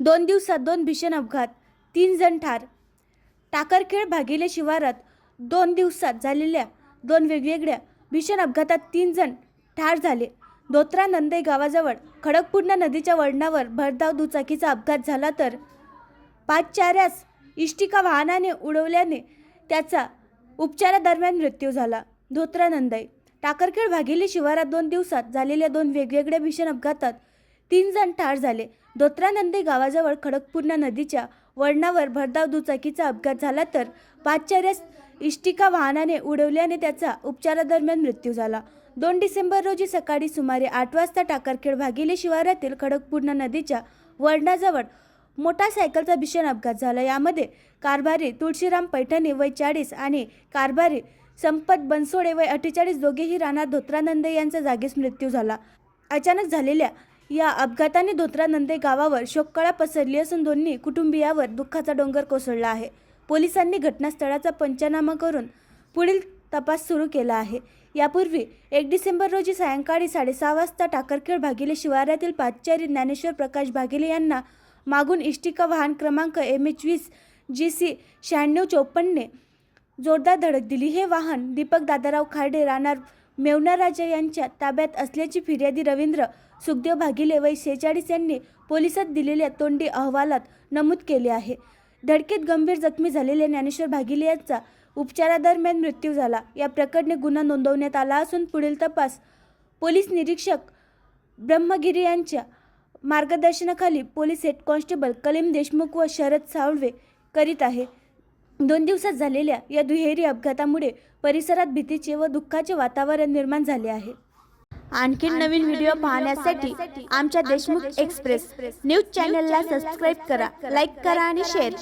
दोन दिवसात दोन भीषण अपघात तीन जण ठार. टाकरखेड भागिले शिवारात दोन दिवसात झालेल्या दोन वेगवेगळ्या भीषण अपघातात तीन जण ठार झाले. दोत्रा नंदे गावाजवळ खडकपूर्णा नदीच्या वळणावर भरधाव दुचाकीचा अपघात झाला तर पाच चाऱ्यास इष्टिका वाहनाने उडवल्याने त्याचा उपचारादरम्यान मृत्यू झाला. धोत्रा नंदई टाकरखेड भागिले शिवारात दोन दिवसात झालेल्या दोन वेगवेगळ्या भीषण अपघातात तीन जण ठार झाले. दोत्रानंदी गावाजवळ खडकपूर्णा नदीच्या वळणावर भरधाव दुचाकीचा अपघात झाला तर पाचचार्यास इष्टिका वाहनाने उडवल्याने त्याचा उपचारादरम्यान मृत्यू झाला. दोन डिसेंबर रोजी सकाळी सुमारे आठ वाजता टाकरखेड भागिले शिवारातील खडकपूर्णा नदीच्या वळणाजवळ मोटारसायकलचा भीषण अपघात झाला. यामध्ये कारभारी तुळशीराम पैठणे वय चाळीस आणि कारभारी संपत बनसोडे वय अठ्ठेचाळीस दोघेही राणा धोत्रानंदे यांचा जागीच मृत्यू झाला. अचानक झालेल्या या अपघाताने धोत्रानंदे गावावर शोककळा पसरली असून दोन्ही कुटुंबियावर दुःखाचा डोंगर कोसळला आहे. पोलिसांनी घटनास्थळाचा पंचनामा करून पुढील तपास सुरू केला आहे. यापूर्वी एक डिसेंबर रोजी सायंकाळी साडेसहा वाजता टाकरखेड भागिले शिवारातील पाचचारी ज्ञानेश्वर प्रकाश भागिले यांना मागून इष्टिका वाहन क्रमांक एम एच वीस जी सी शहाण्णव चौपन्नने जोरदार धडक दिली. हे वाहन दीपक दादाराव खार्डे राहणार मेवना राजा यांच्या ताब्यात असल्याची फिर्यादी रवींद्र सुखदेव भागिले वय शेहेचाळीस यांनी पोलिसात दिलेल्या तोंडी अहवालात नमूद केले आहे. धडकेत गंभीर जखमी झालेल्या ज्ञानेश्वर भागिले यांचा उपचारादरम्यान मृत्यू झाला. या प्रकरणी गुन्हा नोंदवण्यात आला असून पुढील तपास पोलीस निरीक्षक ब्रह्मगिरी यांच्या मार्गदर्शनाखाली police head constable Kalim Deshmukh व शरद सावळवे करीत आहे. दोन दिवसात झालेल्या या दुहेरी अपघातामुळे परिसरात भीतीचे व दुःखाचे वातावरण निर्माण झाले आहे. आणखी नवीन व्हिडिओ पाहण्यासाठी आमच्या देशमुख एक्सप्रेस न्यूज चॅनलला सबस्क्राईब करा लाईक करा आणि शेअर करा.